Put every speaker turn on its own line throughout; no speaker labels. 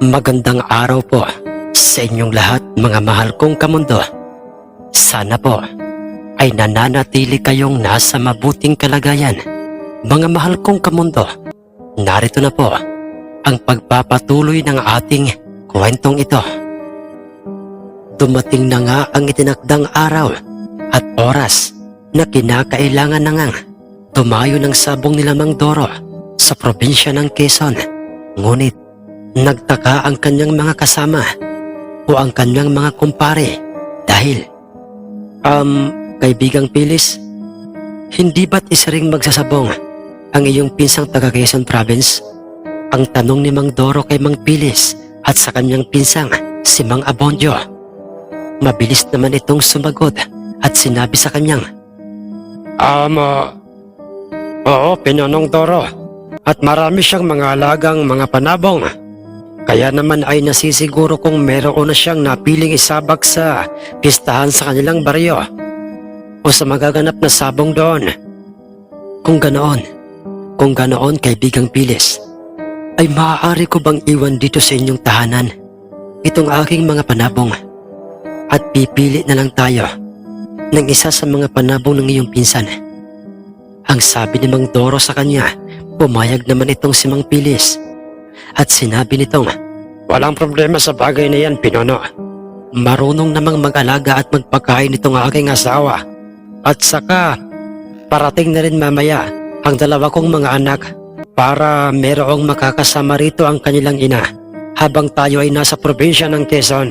Magandang araw po sa inyong lahat mga mahal kong kamundo. Sana po ay nananatili kayong nasa mabuting kalagayan. Mga mahal kong kamundo, narito na po ang pagpapatuloy ng ating kwentong ito. Dumating na nga ang itinakdang araw at oras na kinakailangan na ngang tumayo ng sabong ni Lamang Doro sa probinsya ng Quezon. Ngunit nagtaka ang kanyang mga kasama o ang kanyang mga kumpare dahil Um, kaibigang Pilis, hindi ba't isa ring magsasabong ang iyong pinsang taga Quezon Province? Ang tanong ni Mang Doro kay Mang Pilis at sa kanyang pinsang si Mang Abondio. Mabilis naman itong sumagot at sinabi sa kanyang, Um, uh, oo, Pinonong Doro. At marami siyang mga alagang mga panabong. Kaya naman ay nasisiguro kung meron na siyang napiling isabak sa pistahan sa kanilang baryo o sa magaganap na sabong doon. Kung ganoon, kung ganoon kaibigang pilis, ay maaari ko bang iwan dito sa inyong tahanan itong aking mga panabong at pipili na lang tayo ng isa sa mga panabong ng iyong pinsan. Ang sabi ni Mang Doro sa kanya, pumayag naman itong si Mang Pilis at sinabi nitong, Walang problema sa bagay na yan, Pinono. Marunong namang mag-alaga at magpakain itong aking asawa. At saka, parating na rin mamaya ang dalawa kong mga anak para merong makakasama rito ang kanilang ina habang tayo ay nasa probinsya ng Quezon.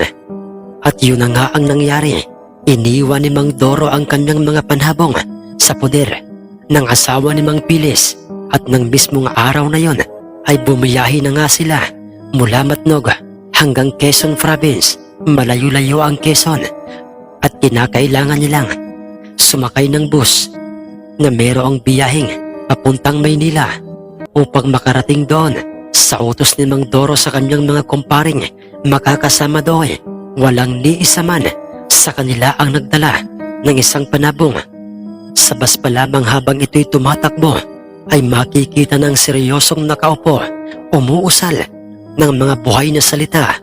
At yun na nga ang nangyari. Iniwan ni Mang Doro ang kanyang mga panhabong sa poder ng asawa ni Mang Pilis at ng mismong araw na yon ay bumiyahi na nga sila mula Matnog hanggang Quezon Province. Malayo-layo ang Quezon at kinakailangan nilang sumakay ng bus na merong biyahing papuntang Maynila upang makarating doon sa utos ni Mang Doro sa kanyang mga kumparing makakasama doon. Walang ni isa man sa kanila ang nagdala ng isang panabong. Sa bus pa lamang habang ito'y tumatakbo ay makikita ng seryosong nakaupo, umuusal ng mga buhay na salita.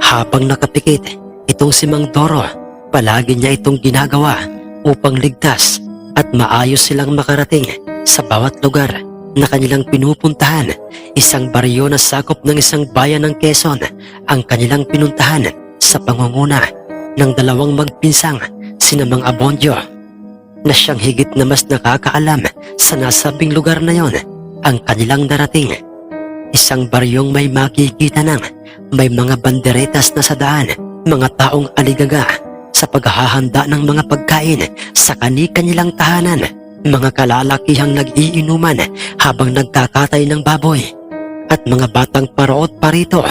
Habang nakapikit, itong si Mang Doro, palagi niya itong ginagawa upang ligtas at maayos silang makarating sa bawat lugar na kanilang pinupuntahan. Isang baryo na sakop ng isang bayan ng Quezon ang kanilang pinuntahan sa pangunguna ng dalawang magpinsang sina Mang Abondio na siyang higit na mas nakakaalam sa nasabing lugar na yon ang kanilang darating. Isang baryong may makikita ng may mga banderetas na sa daan, mga taong aligaga sa paghahanda ng mga pagkain sa kani-kanilang tahanan, mga kalalakihang nag-iinuman habang nagkakatay ng baboy, at mga batang paroot parito,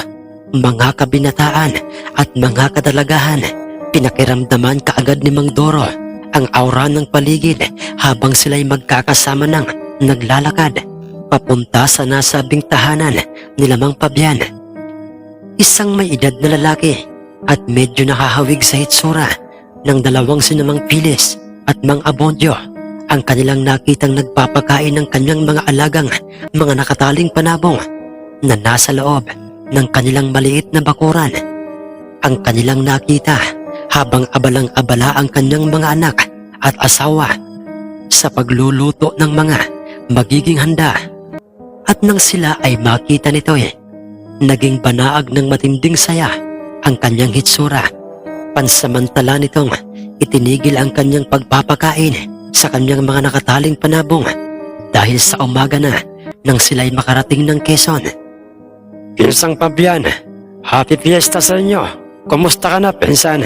mga kabinataan at mga kadalagahan. Pinakiramdaman kaagad ni Mang Doro ang aura ng paligid habang sila'y magkakasama ng naglalakad papunta sa nasabing tahanan ni Lamang Pabian. Isang may edad na lalaki at medyo nakahawig sa hitsura ng dalawang sinamang pilis at mang abondyo ang kanilang nakitang nagpapakain ng kanyang mga alagang mga nakataling panabong na nasa loob ng kanilang maliit na bakuran. Ang kanilang nakita habang abalang-abala ang kanyang mga anak at asawa sa pagluluto ng mga magiging handa. At nang sila ay makita nito eh, naging banaag ng matinding saya ang kanyang hitsura. Pansamantala nitong itinigil ang kanyang pagpapakain sa kanyang mga nakataling panabong dahil sa umaga na nang sila'y makarating ng Quezon. Pinsang Pabian, happy fiesta sa inyo. Kumusta ka na, pinsan?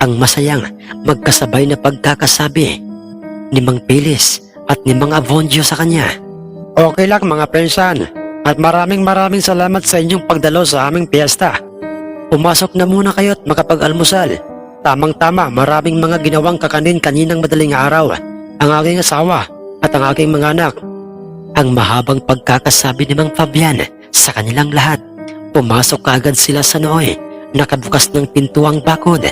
Ang masayang magkasabay na pagkakasabi ni Mang Pilis at ni Mang Avondio sa kanya. Okay lang mga pinsan at maraming maraming salamat sa inyong pagdalo sa aming piyesta. Pumasok na muna kayo at makapag-almusal. Tamang-tama maraming mga ginawang kakanin kaninang madaling araw. Ang aking asawa at ang aking mga anak. Ang mahabang pagkakasabi ni Mang Fabian sa kanilang lahat. Pumasok kaagad sila sa nooy, nakabukas ng pintuang bakod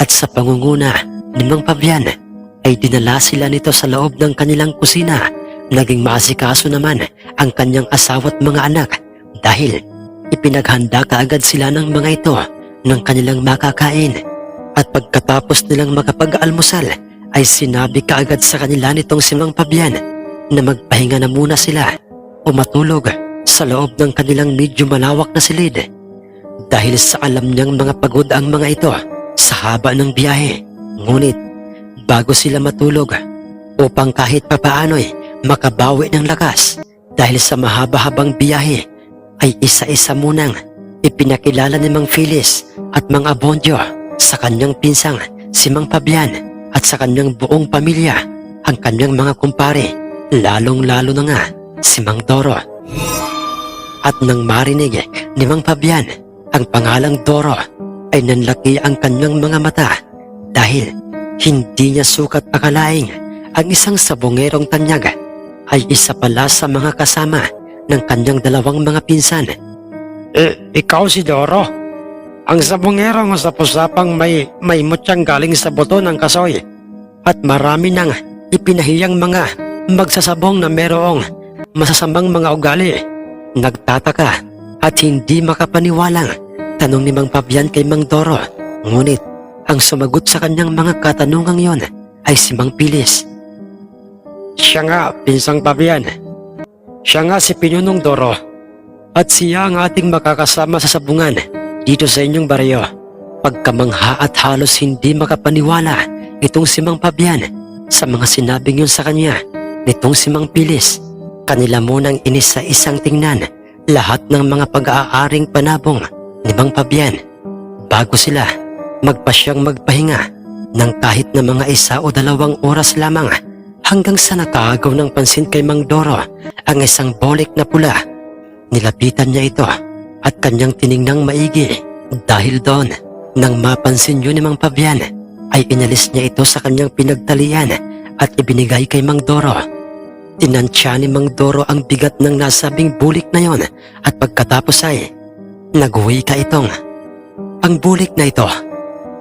at sa pangunguna ni Mang Fabian ay dinala sila nito sa loob ng kanilang kusina. Naging maasikaso naman ang kanyang asawa at mga anak dahil ipinaghanda kaagad sila ng mga ito ng kanilang makakain. At pagkatapos nilang makapag-almusal, ay sinabi kaagad sa kanila nitong si Mang Pabian na magpahinga na muna sila o matulog sa loob ng kanilang medyo malawak na silid. Dahil sa alam niyang mga pagod ang mga ito sa haba ng biyahe. Ngunit bago sila matulog upang kahit papaano'y makabawi ng lakas dahil sa mahaba-habang biyahe ay isa-isa munang ipinakilala ni Mang Phyllis at Mang Abondio sa kanyang pinsang si Mang Pabian at sa kanyang buong pamilya ang kanyang mga kumpare lalong-lalo na nga si Mang Doro. At nang marinig ni Mang Pabian ang pangalang Doro ay nanlaki ang kanyang mga mata dahil hindi niya sukat akalaing ang isang sabongerong tanyag ay isa pala sa mga kasama ng kanyang dalawang mga pinsan.
Eh, ikaw si Doro. Ang sabongero mo sa pusapang may, may mutyang galing sa buto ng kasoy.
At marami nang ipinahiyang mga magsasabong na merong masasamang mga ugali. Nagtataka at hindi makapaniwalang tanong ni Mang Pabian kay Mang Doro. Ngunit ang sumagot sa kanyang mga katanungang yon ay si Mang Pilis.
Siya nga, pinsang pabiyan. Siya nga si Pinunong Doro.
At siya ang ating makakasama sa sabungan dito sa inyong baryo. Pagkamangha at halos hindi makapaniwala itong si Mang Pabian sa mga sinabing yun sa kanya nitong si Mang Pilis. Kanila munang inis sa isang tingnan lahat ng mga pag-aaring panabong ni Mang Pabian bago sila magpasyang magpahinga ng kahit na mga isa o dalawang oras lamang hanggang sa nakaagaw ng pansin kay Mang Doro ang isang bolik na pula. Nilapitan niya ito at kanyang tiningnang maigi dahil doon nang mapansin yun ni Mang Pabian ay inalis niya ito sa kanyang pinagtalian at ibinigay kay Mang Doro. Tinansya ni Mang Doro ang bigat ng nasabing bulik na yon at pagkatapos ay naghuwi ka itong. Ang bulik na ito,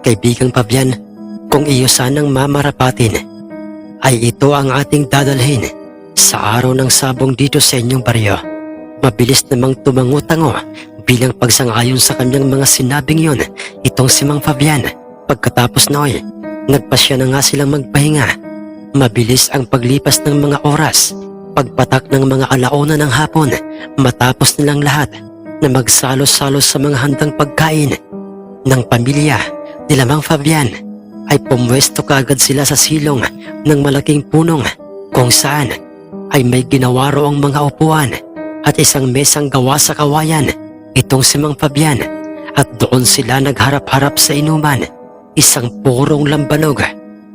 kaibigang Pabian, kung iyo sanang mamarapatin, ay ito ang ating dadalhin sa araw ng sabong dito sa inyong baryo. Mabilis namang tumango-tango bilang pagsang-ayon sa kanyang mga sinabing yon itong si Mang Fabian. Pagkatapos noy, nagpasya na nga silang magpahinga. Mabilis ang paglipas ng mga oras. Pagpatak ng mga alauna ng hapon, matapos nilang lahat na magsalo-salo sa mga handang pagkain ng pamilya nila Mang Fabian ay pumwesto kaagad sila sa silong ng malaking punong kung saan ay may ginawa roong mga upuan at isang mesang gawa sa kawayan itong si Mang Fabian. At doon sila nagharap-harap sa inuman isang purong lambanog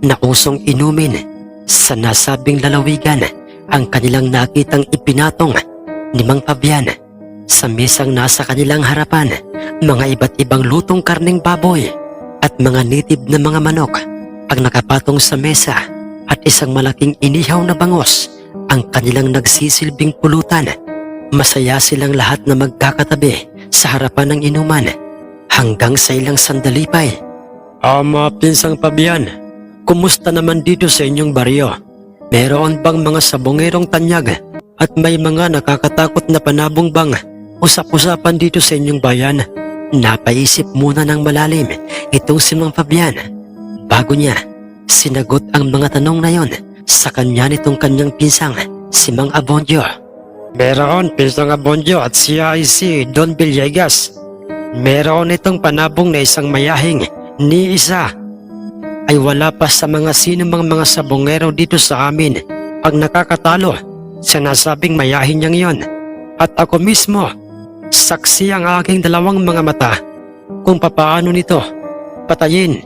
na usong inumin sa nasabing lalawigan ang kanilang nakitang ipinatong ni Mang Fabian. Sa mesang nasa kanilang harapan mga iba't ibang lutong karning baboy at mga nitib na mga manok ang nakapatong sa mesa at isang malaking inihaw na bangos ang kanilang nagsisilbing pulutan. Masaya silang lahat na magkakatabi sa harapan ng inuman hanggang sa ilang sandali pa eh.
Pinsang pabiyan.
Kumusta naman dito sa inyong baryo? Meron bang mga sabongerong tanyag at may mga nakakatakot na panabong bang usap-usapan dito sa inyong bayan? Napaisip muna ng malalim itong si Mang Fabian. Bago niya, sinagot ang mga tanong na yon sa kanya nitong kanyang pinsang, si Mang Abondio.
Meron, pinsang Abondio at siya ay si Don Villegas. Meron itong panabong na isang mayahing ni isa.
Ay wala pa sa mga sinumang mga sabongero dito sa amin ang nakakatalo sa nasabing mayahin niyang yon. At ako mismo, saksi ang aking dalawang mga mata kung papaano nito patayin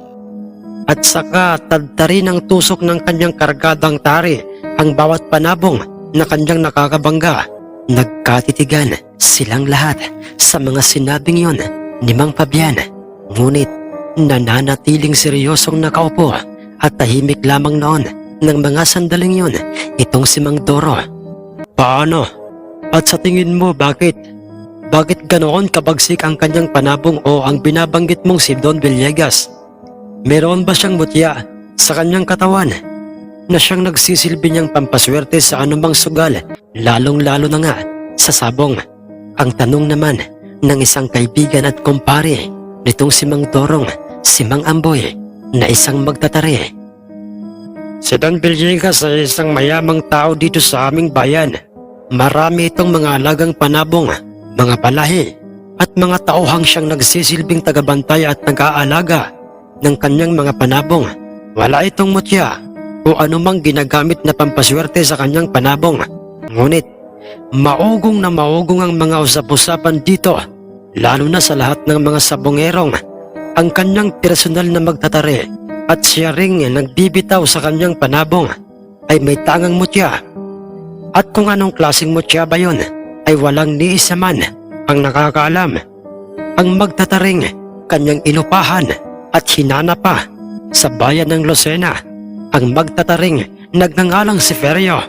at saka tadtarin ang tusok ng kanyang kargadang tari ang bawat panabong na kanyang nakakabangga. Nagkatitigan silang lahat sa mga sinabing yon ni Mang Pabian. Ngunit nananatiling seryosong nakaupo at tahimik lamang noon ng mga sandaling yon itong si Mang Doro.
Paano? At sa tingin mo bakit? Bakit ganoon kabagsik ang kanyang panabong o ang binabanggit mong si Don Villegas? Meron ba siyang mutya sa kanyang katawan na siyang nagsisilbi niyang pampaswerte sa anumang sugal, lalong-lalo na nga sa sabong?
Ang tanong naman ng isang kaibigan at kumpare nitong si Mang Dorong, si Mang Amboy, na isang magtatari.
Si Don Villegas ay isang mayamang tao dito sa aming bayan. Marami itong mga alagang panabong, mga palahi, at mga tauhang siyang nagsisilbing tagabantay at nag-aalaga ng kanyang mga panabong. Wala itong mutya o anumang ginagamit na pampaswerte sa kanyang panabong. Ngunit, maugong na maugong ang mga usap-usapan dito, lalo na sa lahat ng mga sabongerong. Ang kanyang personal na magtatari at siya ring nagbibitaw sa kanyang panabong ay may tangang mutya. At kung anong klaseng mutya ba yun ay walang ni isa man ang nakakaalam. Ang magtataring kanyang inupahan at hinana sa bayan ng Lucena. Ang magtataring nagngangalang si Ferio.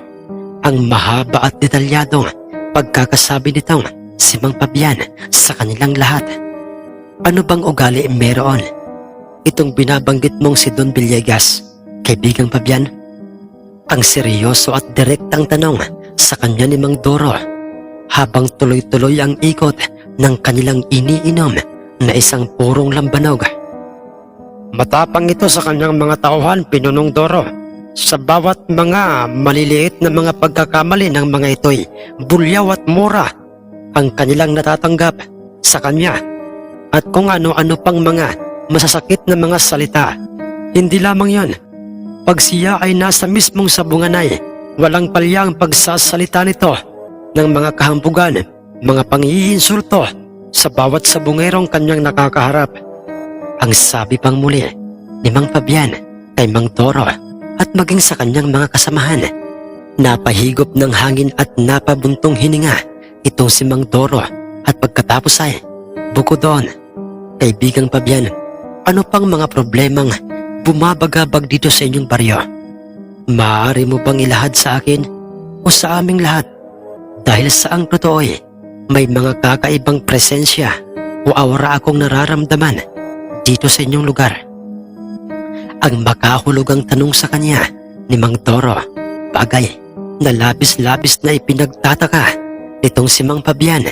Ang mahaba at detalyadong pagkakasabi nitong si Mang Pabian sa kanilang lahat. Ano bang ugali meron? Itong binabanggit mong si Don Villegas, kaibigang Pabian? Ang seryoso at direktang tanong sa kanya ni Mang Doro habang tuloy-tuloy ang ikot ng kanilang iniinom na isang purong lambanog. Matapang ito sa kanyang mga tauhan, Pinunong Doro. Sa bawat mga maliliit na mga pagkakamali ng mga ito'y bulyaw at mura ang kanilang natatanggap sa kanya at kung ano-ano pang mga masasakit na mga salita. Hindi lamang yon. Pag siya ay nasa mismong sabungan ay walang palya ang pagsasalita nito ng mga kahambugan, mga pangiinsulto sa bawat sabungerong kanyang nakakaharap. Ang sabi pang muli ni Mang Fabian kay Mang Toro at maging sa kanyang mga kasamahan. Napahigop ng hangin at napabuntong hininga itong si Mang Toro at pagkatapos ay bukod doon, kaibigang Fabian, ano pang mga problemang bumabagabag dito sa inyong baryo? Maaari mo bang ilahad sa akin o sa aming lahat? Dahil sa ang totoo ay may mga kakaibang presensya o aura akong nararamdaman dito sa inyong lugar. Ang makahulugang tanong sa kanya ni Mang Toro, bagay na labis-labis na ipinagtataka nitong si Mang Pabian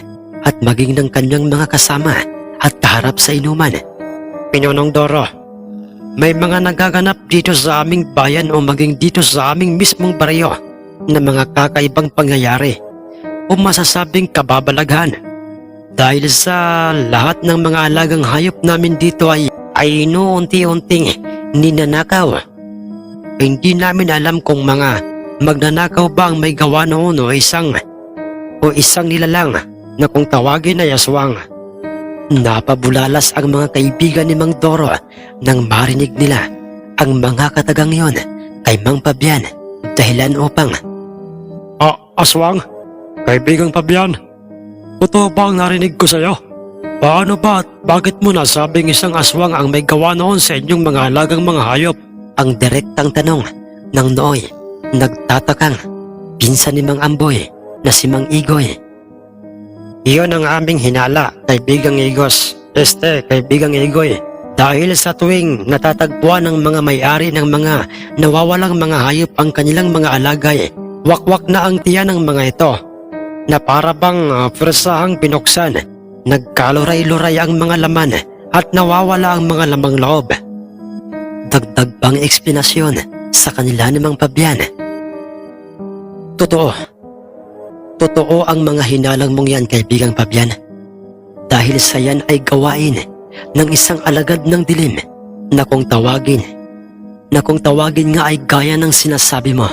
at maging ng kanyang mga kasama at kaharap sa inuman. Pinunong Doro, may mga nagaganap dito sa aming bayan o maging dito sa aming mismong baryo na mga kakaibang pangyayari o masasabing kababalaghan. Dahil sa lahat ng mga alagang hayop namin dito ay ay inuunti-unting ninanakaw. Hindi namin alam kung mga magnanakaw ba ang may gawa noon o isang o isang nilalang na kung tawagin ay aswang. Napabulalas ang mga kaibigan ni Mang Doro nang marinig nila ang mga katagang yon kay Mang Pabian dahilan upang Ah, aswang? Kaibigang Pabian? Totoo ba ang narinig ko sa'yo? Paano ba at bakit mo nasabing isang aswang ang may gawa noon sa inyong mga alagang mga hayop? Ang direktang tanong ng nooy nagtatakang pinsan ni Mang Amboy na si Mang Igoy. Iyon ang aming hinala, kaibigang Igos. Este, kaibigang Igoy. Dahil sa tuwing natatagpuan ng mga may-ari ng mga nawawalang mga hayop ang kanilang mga alagay, wakwak na ang tiyan ng mga ito na para bang uh, presahang binuksan. Nagkaluray-luray ang mga laman at nawawala ang mga lamang loob. Dagdag pang eksplanasyon sa kanila ni Mang Pabian. Totoo. Totoo ang mga hinalang mong yan, kaibigang Pabian. Dahil sa yan ay gawain ng isang alagad ng dilim na kung tawagin, na kung tawagin nga ay gaya ng sinasabi mo.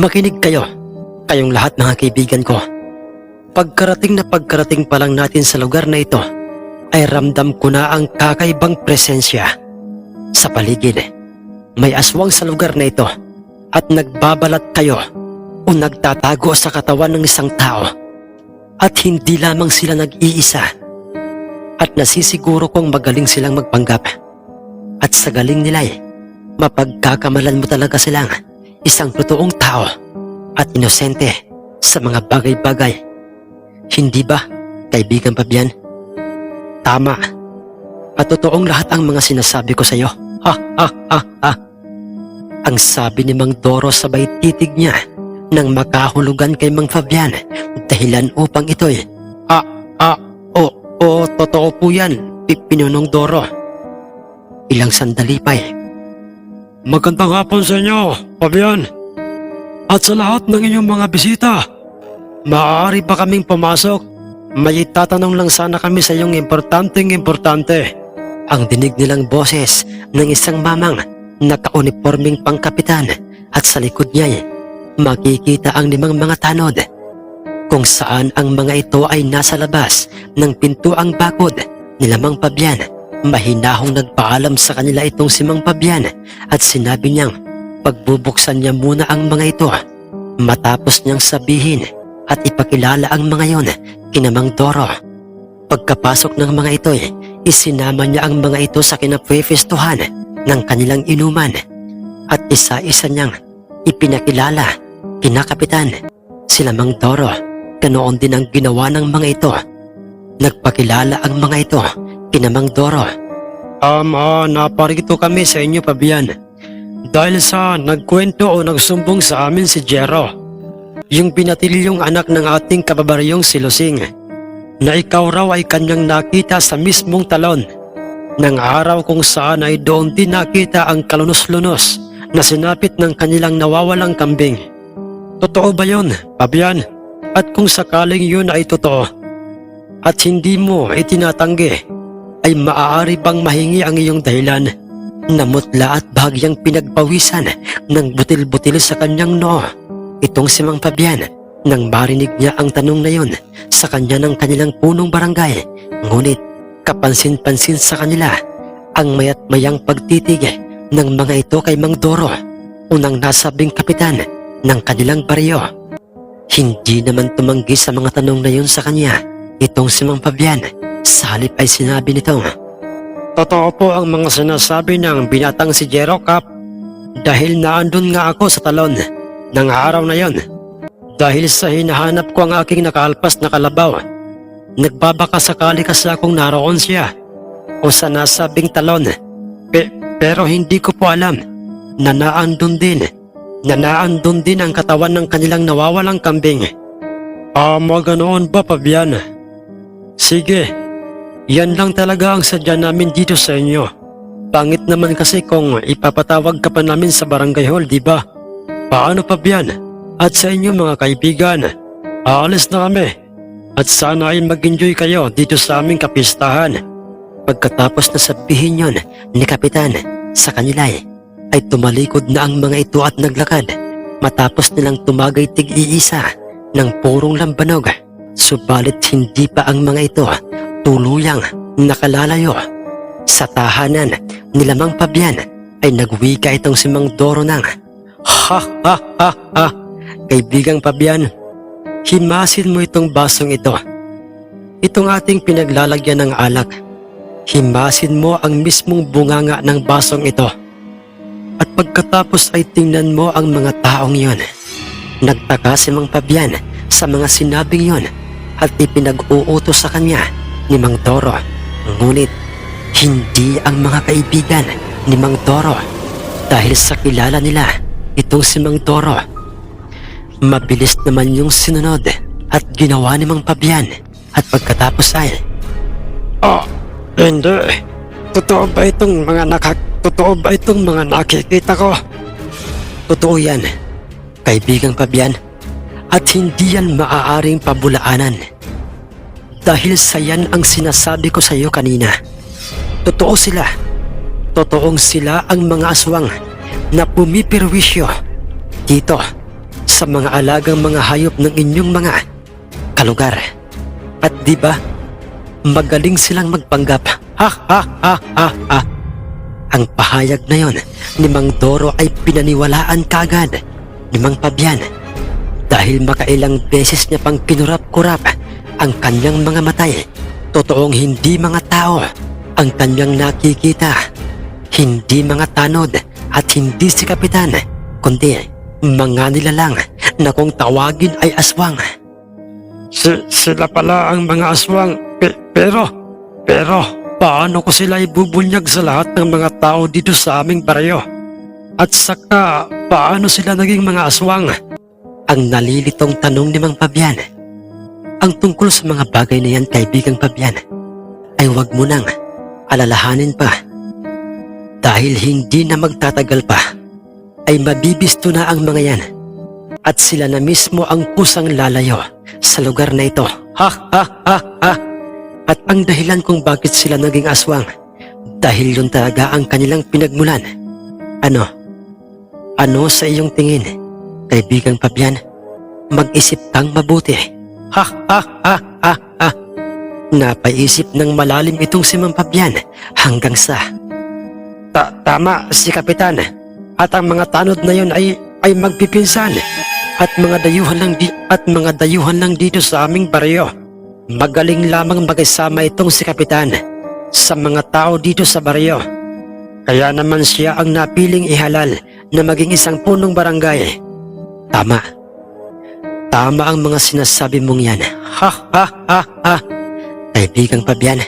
Makinig kayo, kayong lahat mga kaibigan ko. Pagkarating na pagkarating pa lang natin sa lugar na ito, ay ramdam ko na ang kakaibang presensya. Sa paligid, may aswang sa lugar na ito at nagbabalat kayo o nagtatago sa katawan ng isang tao. At hindi lamang sila nag-iisa. At nasisiguro kong magaling silang magpanggap. At sa galing nila ay, mapagkakamalan mo talaga silang isang totoong tao at inosente sa mga bagay-bagay. Hindi ba, kaibigan Pabian? Tama. At totoong lahat ang mga sinasabi ko sa iyo. Ha, ha, ha, ha. Ang sabi ni Mang Doro sabay titig niya nang makahulugan kay Mang Fabian dahilan upang ito'y Ah, ah, o, oo Totoo po yan, Pi- Pinunong Doro.
Ilang sandali pa eh.
Magandang hapon sa inyo, Fabian. At sa lahat ng inyong mga bisita, maaari ba kaming pumasok? May tatanong lang sana kami sa iyong importanteng importante.
Ang dinig nilang boses ng isang mamang nakauniforming pangkapitan at sa likod niya eh, makikita ang limang mga tanod kung saan ang mga ito ay nasa labas ng pintuang bakod ni Lamang Pabian. Mahinahong nagpaalam sa kanila itong si Mang Pabian at sinabi niyang pagbubuksan niya muna ang mga ito matapos niyang sabihin at ipakilala ang mga yon kina Mang Doro. Pagkapasok ng mga ito isinama niya ang mga ito sa kinapwevestuhan ng kanilang inuman at isa-isa niyang ipinakilala kinakapitan sila Mang Doro. Ganoon din ang ginawa ng mga ito. Nagpakilala ang mga ito kina Mang Doro.
Ah, naparito kami sa inyo, Fabian. Dahil sa nagkwento o nagsumbong sa amin si Jero, yung pinatilyong anak ng ating kababaryong si Lusing, na ikaw raw ay kanyang nakita sa mismong talon ng araw kung saan ay doon din nakita ang kalunos-lunos na sinapit ng kanilang nawawalang kambing. Totoo ba yun, Fabian? At kung sakaling yun ay totoo, at hindi mo itinatanggi, ay maaari bang mahingi ang iyong dahilan?
Namutla at bahagyang pinagpawisan ng butil-butil sa kanyang noo. Itong si Mang Fabian nang marinig niya ang tanong na yun sa kanya ng kanilang punong barangay. Ngunit kapansin-pansin sa kanila ang mayat mayang pagtitig ng mga ito kay Mang Doro, unang nasabing kapitan ng kanilang baryo. Hindi naman tumanggi sa mga tanong na yun sa kanya. Itong si Mang Fabian, sa halip ay sinabi nitong,
Totoo po ang mga sinasabi ng binatang si Jero Cap dahil naandun nga ako sa talon ng araw na yon. Dahil sa hinahanap ko ang aking nakaalpas na kalabaw, nagbabaka sakali kasi akong naroon siya o sa nasabing talon. Pe- pero hindi ko po alam na naandun din, na naandun din ang katawan ng kanilang nawawalang kambing. Ah, ganoon ba, Pabian? Sige, yan lang talaga ang sadya namin dito sa inyo. Pangit naman kasi kung ipapatawag ka pa namin sa barangay hall, di ba? Paano pa biyan? At sa inyo mga kaibigan, aalis na kami. At sana ay mag-enjoy kayo dito sa aming kapistahan.
Pagkatapos na sabihin yon ni Kapitan sa kanila ay tumalikod na ang mga ito at naglakad matapos nilang tumagay tig-iisa ng purong lambanog. Subalit hindi pa ang mga ito tuluyang nakalalayo. Sa tahanan ni Lamang Pabian ay nagwika itong si Mang Doro ng
Ha ha ha ha! Kaibigang Pabian, himasin mo itong basong ito. Itong ating pinaglalagyan ng alak. Himasin mo ang mismong bunganga ng basong ito. At pagkatapos ay tingnan mo ang mga taong yon.
Nagtaka si Mang Pabian sa mga sinabing yon at ipinag-uutos sa kanya ni Mang Doro. Ngunit hindi ang mga kaibigan ni Mang Doro dahil sa kilala nila itong si Mang Doro. Mabilis naman yung sinunod at ginawa ni Mang Pabian at pagkatapos ay
Ah, hindi. Totoo ba itong mga nakak... Totoo ba itong mga nakikita ko?
Totoo yan, kaibigang Pabian, at hindi yan maaaring pabulaanan. Dahil sa yan ang sinasabi ko sa iyo kanina. Totoo sila. Totoong sila ang mga aswang na pumipirwisyo dito sa mga alagang mga hayop ng inyong mga kalugar. At di ba, magaling silang magpanggap. Ha ha ha ha ha. Ang pahayag na yon ni Mang Doro ay pinaniwalaan kagad ni Mang Pabian dahil makailang beses niya pang kinurap-kurap ang kanyang mga matay. Totoong hindi mga tao ang kanyang nakikita. Hindi mga tanod at hindi si Kapitan, kundi mga nilalang na kung tawagin ay aswang.
Si, sila pala ang mga aswang. Pe- pero, pero, paano ko sila ibubunyag sa lahat ng mga tao dito sa aming baryo? At saka, paano sila naging mga aswang?
Ang nalilitong tanong ni Mang Pabian. Ang tungkol sa mga bagay na yan, kaibigang Pabian, ay ay wag mo nang alalahanin pa. Dahil hindi na magtatagal pa, ay mabibisto na ang mga yan. At sila na mismo ang kusang lalayo sa lugar na ito. Ha ha ha ha! At ang dahilan kung bakit sila naging aswang, dahil yun talaga ang kanilang pinagmulan. Ano? Ano sa iyong tingin, kaibigang Pabian? Mag-isip kang mabuti. Ha ha ha ha ha! Napaisip ng malalim itong si Mang Pabian hanggang sa... Ta tama si Kapitan. At ang mga tanod na yun ay ay magpipinsan. At mga dayuhan lang di at mga dayuhan lang dito sa aming baryo. Magaling lamang magkasama itong si Kapitan sa mga tao dito sa baryo. Kaya naman siya ang napiling ihalal na maging isang punong barangay. Tama. Tama ang mga sinasabi mong yan. Ha ha ha ha. Kaibigang Pabian.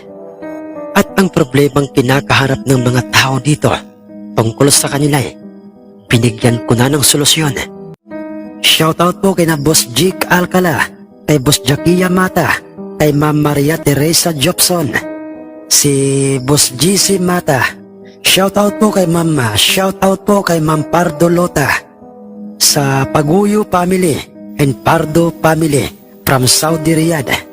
At ang problemang kinakaharap ng mga tao dito tungkol sa kanila eh, binigyan ko na ng solusyon. Shoutout po kay na Boss Jake Alcala, kay Boss Jackie Mata, kay Ma'am Maria Teresa Jobson, si Boss GC Mata. Shoutout po kay Ma'am, shoutout po kay Ma'am Pardo Lota sa Paguyo Family and Pardo Family from Saudi Riyadh.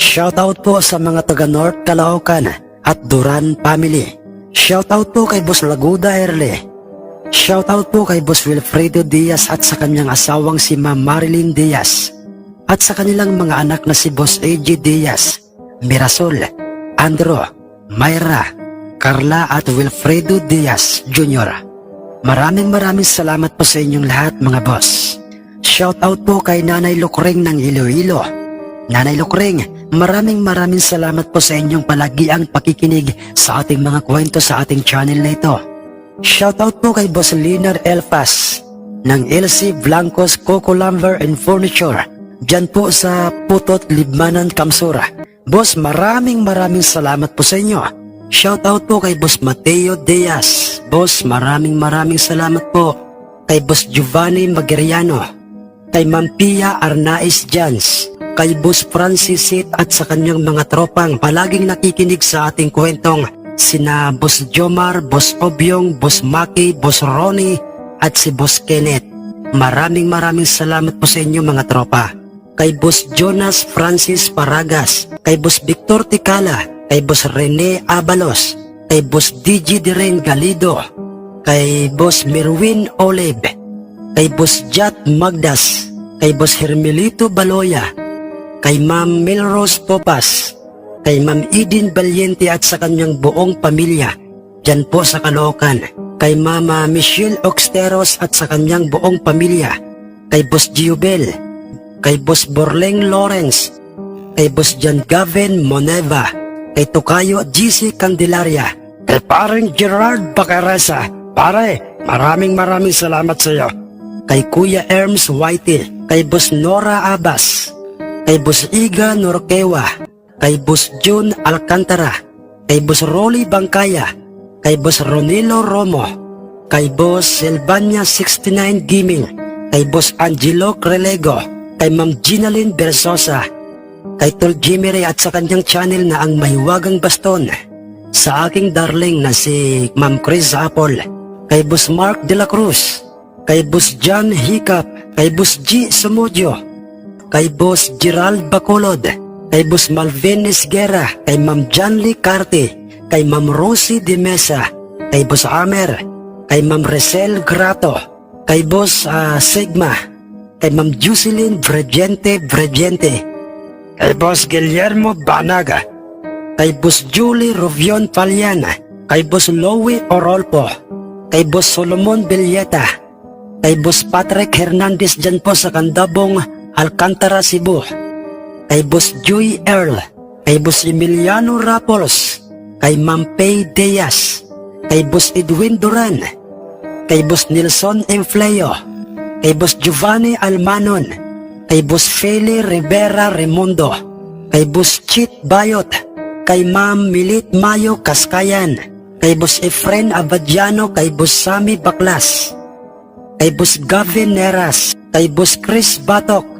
Shoutout po sa mga taga North Caloocan at Duran family. Shoutout po kay Boss Laguda Erle. Shoutout po kay Boss Wilfredo Diaz at sa kanyang asawang si Ma'am Marilyn Diaz. At sa kanilang mga anak na si Boss AJ Diaz, Mirasol, Andro, Mayra, Carla at Wilfredo Diaz Jr. Maraming maraming salamat po sa inyong lahat mga boss. Shoutout po kay Nanay Lukreng ng Iloilo. Nanay Lukreng, maraming maraming salamat po sa inyong palagiang pakikinig sa ating mga kwento sa ating channel na ito. Shoutout po kay Boss Linar Elfas ng LC Blancos Coco Lumber and Furniture dyan po sa Putot Libmanan Kamsura. Boss, maraming maraming salamat po sa inyo. Shoutout po kay Boss Mateo Diaz. Boss, maraming maraming salamat po kay Boss Giovanni Magiriano, kay Ma'am Pia Arnaiz Jans, kay Boss Francis at sa kanyang mga tropang palaging nakikinig sa ating kwentong sina Boss Jomar, Boss Obyong, Boss Maki, Boss Ronnie at si Boss Kenneth. Maraming maraming salamat po sa inyo mga tropa. Kay Boss Jonas Francis Paragas, kay Boss Victor Tikala, kay Boss Rene Abalos, kay Boss DJ Diren Galido, kay Boss Merwin Olive, kay Boss Jat Magdas, kay Boss Hermelito Baloya, kay Ma'am Melrose Popas, kay Ma'am Eden Valiente at sa kanyang buong pamilya, dyan po sa Caloocan, kay Mama Michelle Oxteros at sa kanyang buong pamilya, kay Boss Giobel, kay Boss Borleng Lawrence, kay Boss John Gavin Moneva, kay Tokayo GC Candelaria, kay paring Gerard Bacaresa. Pare, maraming maraming salamat sa iyo. Kay Kuya Erms Whitey, kay Boss Nora Abbas, kay Boss Iga Norquewa, kay Boss June Alcantara, kay Boss Rolly Bangkaya, kay Boss Ronilo Romo, kay Boss Silvania 69 Gaming, kay Boss Angelo Crelego, kay Ma'am Ginalyn Bersosa, kay Tol Jimmy Ray at sa kanyang channel na ang Mahiwagang Baston, sa aking darling na si Ma'am Chris Apple, kay Boss Mark De La Cruz, kay Boss John Hiccup, kay Boss G. Sumudio, kay Boss Gerald Bacolod, kay Boss Malvin Esguera, kay Ma'am Janly Carte, kay Ma'am Rosie De Mesa, kay Boss Amer, kay Ma'am Resel Grato, kay Boss ah, Sigma, kay Ma'am Jocelyn Bregente Bregente, kay Boss Guillermo Banaga, kay Boss Julie Rovion Paliana, kay Boss Louie Orolpo, kay Boss Solomon Villeta, kay Boss Patrick Hernandez dyan po sa Kandabong, Alcantara, Cebu, kay Boss Joy Earl, kay Boss Emiliano Rapolos, kay Ma'am Pay Diaz, kay Boss Edwin Duran, kay Boss Nelson Enfleo, kay Boss Giovanni Almanon, kay Boss Feli Rivera Remundo, kay Boss Chit Bayot, kay Ma'am Milit Mayo Kaskayan, kay Boss Efren Abadiano, kay Boss Sami Baklas, kay Boss Gavin Neras, kay Boss Chris Batok,